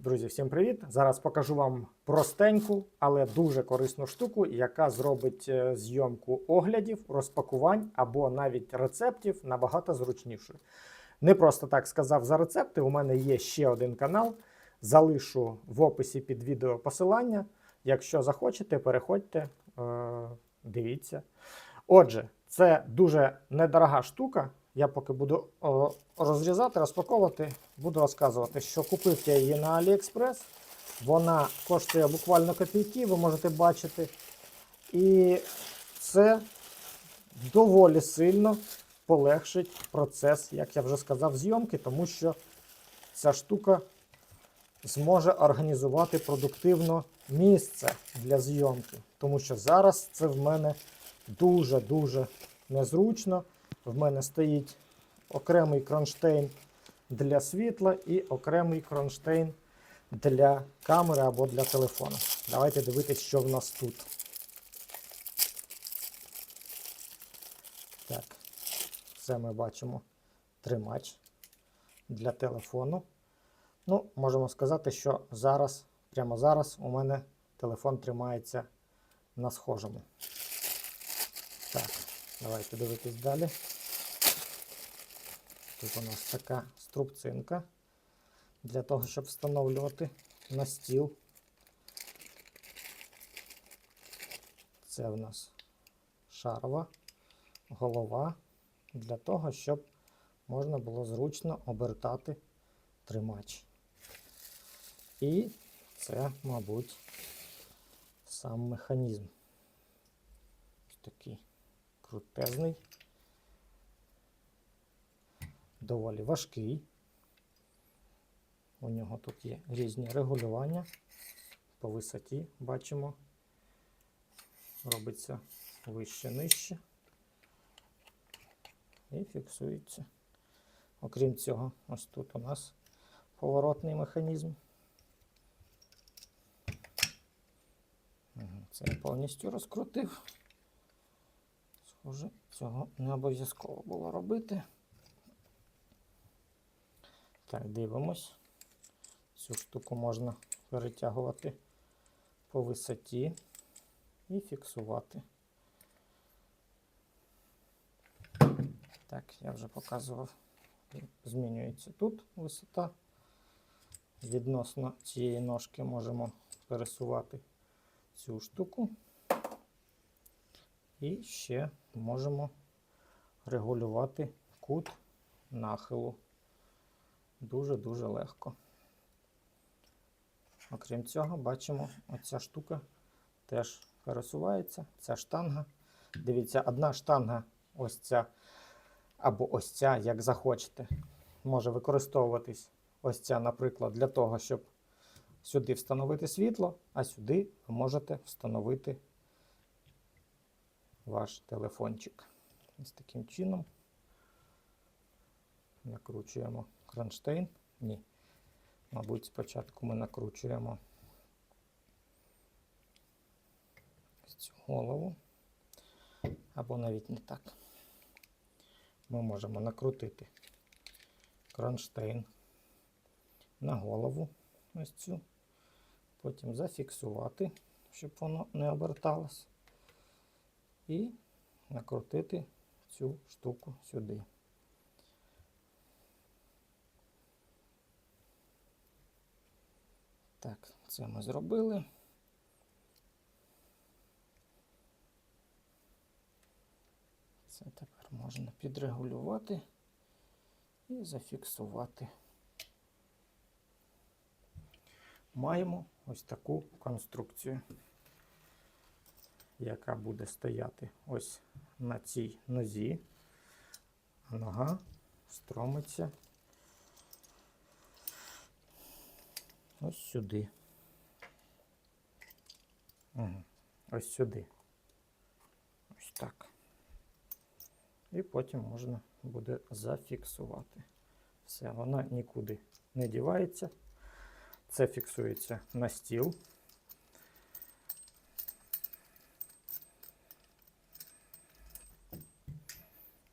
Друзі, всім привіт! Зараз покажу вам простеньку, але дуже корисну штуку, яка зробить е, зйомку оглядів, розпакувань або навіть рецептів набагато зручнішою. Не просто так сказав за рецепти. У мене є ще один канал. Залишу в описі під відео посилання. Якщо захочете, переходьте, е, дивіться. Отже, це дуже недорога штука. Я поки буду розрізати, розпаковувати, буду розказувати, що купив я її на AliExpress. Вона коштує буквально копійки, ви можете бачити. І це доволі сильно полегшить процес, як я вже сказав, зйомки, тому що ця штука зможе організувати продуктивно місце для зйомки. Тому що зараз це в мене дуже-дуже незручно. В мене стоїть окремий кронштейн для світла і окремий кронштейн для камери або для телефона. Давайте дивитися, що в нас тут. Так, це ми бачимо тримач для телефону. Ну, можемо сказати, що зараз, прямо зараз, у мене телефон тримається на схожому. Давайте дивитись далі. Тут у нас така струбцинка для того, щоб встановлювати на стіл. Це в нас шарова голова для того, щоб можна було зручно обертати тримач. І це, мабуть, сам механізм. Ось такий крутезний, доволі важкий. У нього тут є різні регулювання по висоті, бачимо, робиться вище нижче і фіксується. Окрім цього, ось тут у нас поворотний механізм. Це я повністю розкрутив. Схоже, цього не обов'язково було робити. Так, дивимось. Цю штуку можна перетягувати по висоті і фіксувати. Так, я вже показував. Змінюється тут висота. Відносно цієї ножки можемо пересувати цю штуку. І ще можемо регулювати кут нахилу. Дуже-дуже легко. Окрім цього, бачимо, оця штука теж пересувається. Ця штанга. Дивіться, одна штанга, ось ця, або ось ця, як захочете, може використовуватись ось ця, наприклад, для того, щоб сюди встановити світло, а сюди ви можете встановити ваш телефончик. Ось таким чином накручуємо кронштейн. Ні. Мабуть, спочатку ми накручуємо цю голову. Або навіть не так. Ми можемо накрутити кронштейн на голову ось цю, потім зафіксувати, щоб воно не оберталось, і накрутити цю штуку сюди. Так, це ми зробили. Це тепер можна підрегулювати і зафіксувати. Маємо ось таку конструкцію, яка буде стояти ось на цій нозі, нога стромиться ось сюди. Ось сюди. Ось так. І потім можна буде зафіксувати. Все, вона нікуди не дівається. Це фіксується на стіл.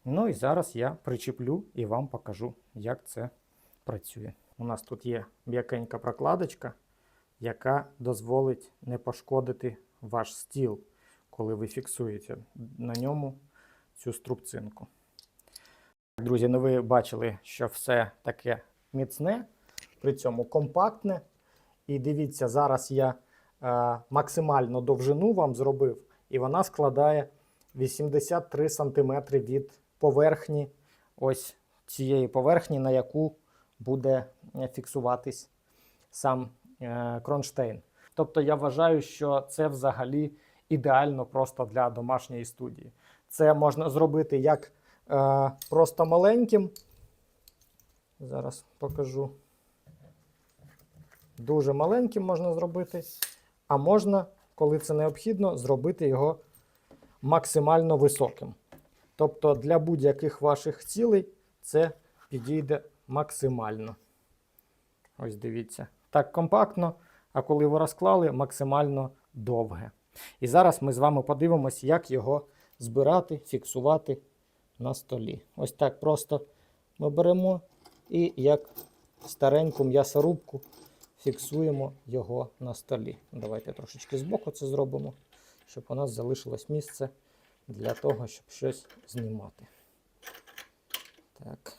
Ну і зараз я причеплю і вам покажу, як це працює. У нас тут є м'якенька прокладочка, яка дозволить не пошкодити ваш стіл, коли ви фіксуєте на ньому цю струбцинку. Друзі, ну ви бачили, що все таке міцне, при цьому компактне. І дивіться, зараз я е, максимальну довжину вам зробив, і вона складає 83 см від поверхні, ось цієї поверхні, на яку буде е, фіксуватись сам е, кронштейн. Тобто я вважаю, що це взагалі ідеально просто для домашньої студії. Це можна зробити як е, просто маленьким. Зараз покажу. Дуже маленьким можна зробити, а можна, коли це необхідно, зробити його максимально високим. Тобто для будь-яких ваших цілей це підійде максимально. Ось дивіться. Так компактно, а коли ви розклали, максимально довге. І зараз ми з вами подивимось, як його збирати, фіксувати на столі. Ось так просто ми беремо і як стареньку м'ясорубку фіксуємо його на столі. Давайте трошечки збоку це зробимо, щоб у нас залишилось місце для того, щоб щось знімати. Так.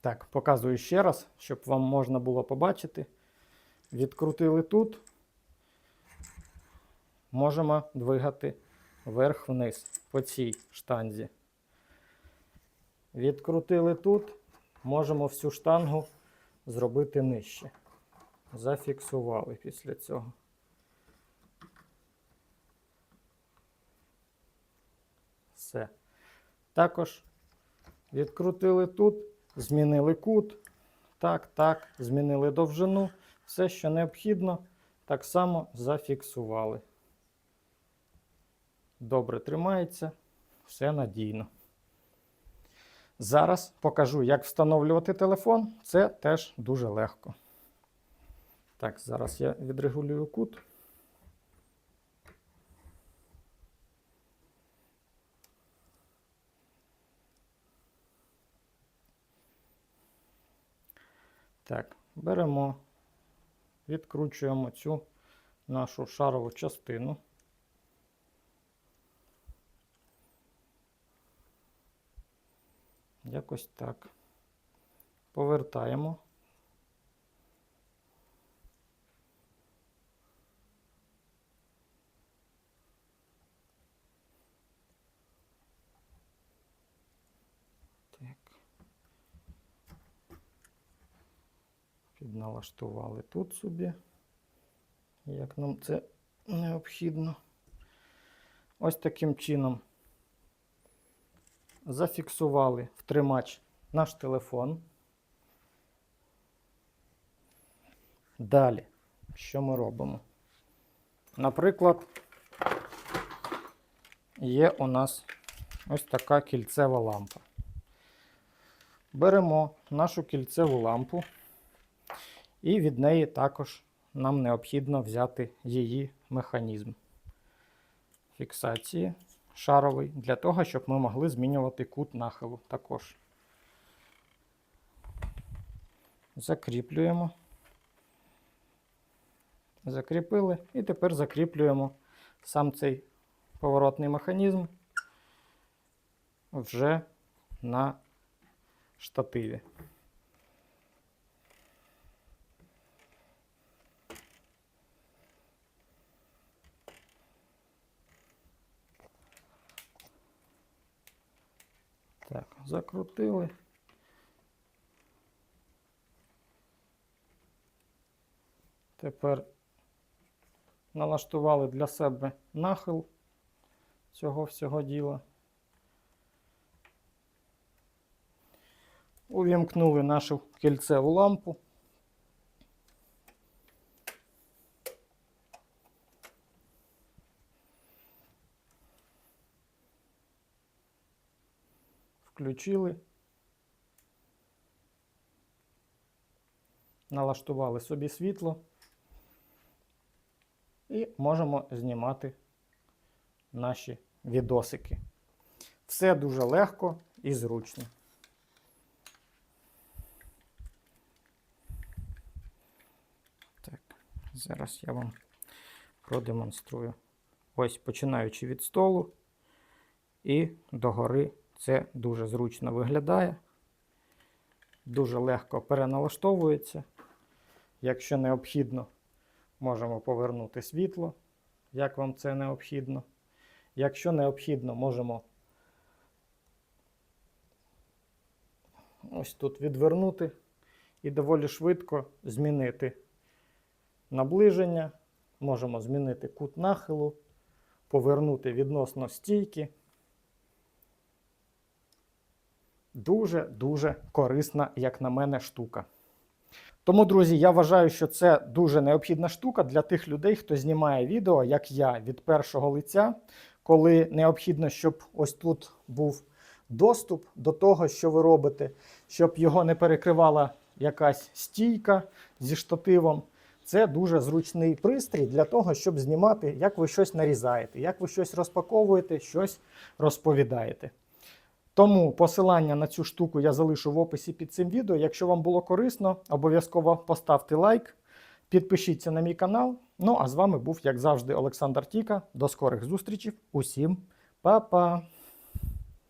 Так, показую ще раз, щоб вам можна було побачити. Відкрутили тут. Можемо двигати вверх-вниз по цій штанзі. Відкрутили тут, можемо всю штангу зробити нижче. Зафіксували після цього. Все. Також відкрутили тут, змінили кут. Так, так, змінили довжину. Все, що необхідно, так само зафіксували. Добре тримається, все надійно. Зараз покажу, як встановлювати телефон. Це теж дуже легко. Так, зараз я відрегулюю кут. Так, беремо, відкручуємо цю нашу шарову частину. Якось так. Повертаємо. Підналаштували тут собі, як нам це необхідно. Ось таким чином зафіксували в тримач наш телефон. Далі, що ми робимо? Наприклад, є у нас ось така кільцева лампа. Беремо нашу кільцеву лампу, і від неї також нам необхідно взяти її механізм фіксації шаровий для того, щоб ми могли змінювати кут нахилу також. Закріплюємо. Закріпили і тепер закріплюємо сам цей поворотний механізм вже на штативі. Так, закрутили. Тепер налаштували для себе нахил цього всього діла. Увімкнули нашу кільцеву лампу. Включили. Налаштували собі світло. І можемо знімати наші відосики. Все дуже легко і зручно. Зараз я вам продемонструю. Ось починаючи від столу і догори це дуже зручно виглядає. Дуже легко переналаштовується. Якщо необхідно, можемо повернути світло, як вам це необхідно. Якщо необхідно, можемо ось тут відвернути і доволі швидко змінити наближення. Можемо змінити кут нахилу, повернути відносно стійки. Дуже-дуже корисна, як на мене, штука. Тому, друзі, я вважаю, що це дуже необхідна штука для тих людей, хто знімає відео, як я, від першого лиця, коли необхідно, щоб ось тут був доступ до того, що ви робите, щоб його не перекривала якась стійка зі штативом. Це дуже зручний пристрій для того, щоб знімати, як ви щось нарізаєте, як ви щось розпаковуєте, щось розповідаєте. Тому посилання на цю штуку я залишу в описі під цим відео. Якщо вам було корисно, обов'язково поставте лайк, підпишіться на мій канал. Ну а з вами був, як завжди, Олександр Тіка. До скорих зустрічей. Усім па-па!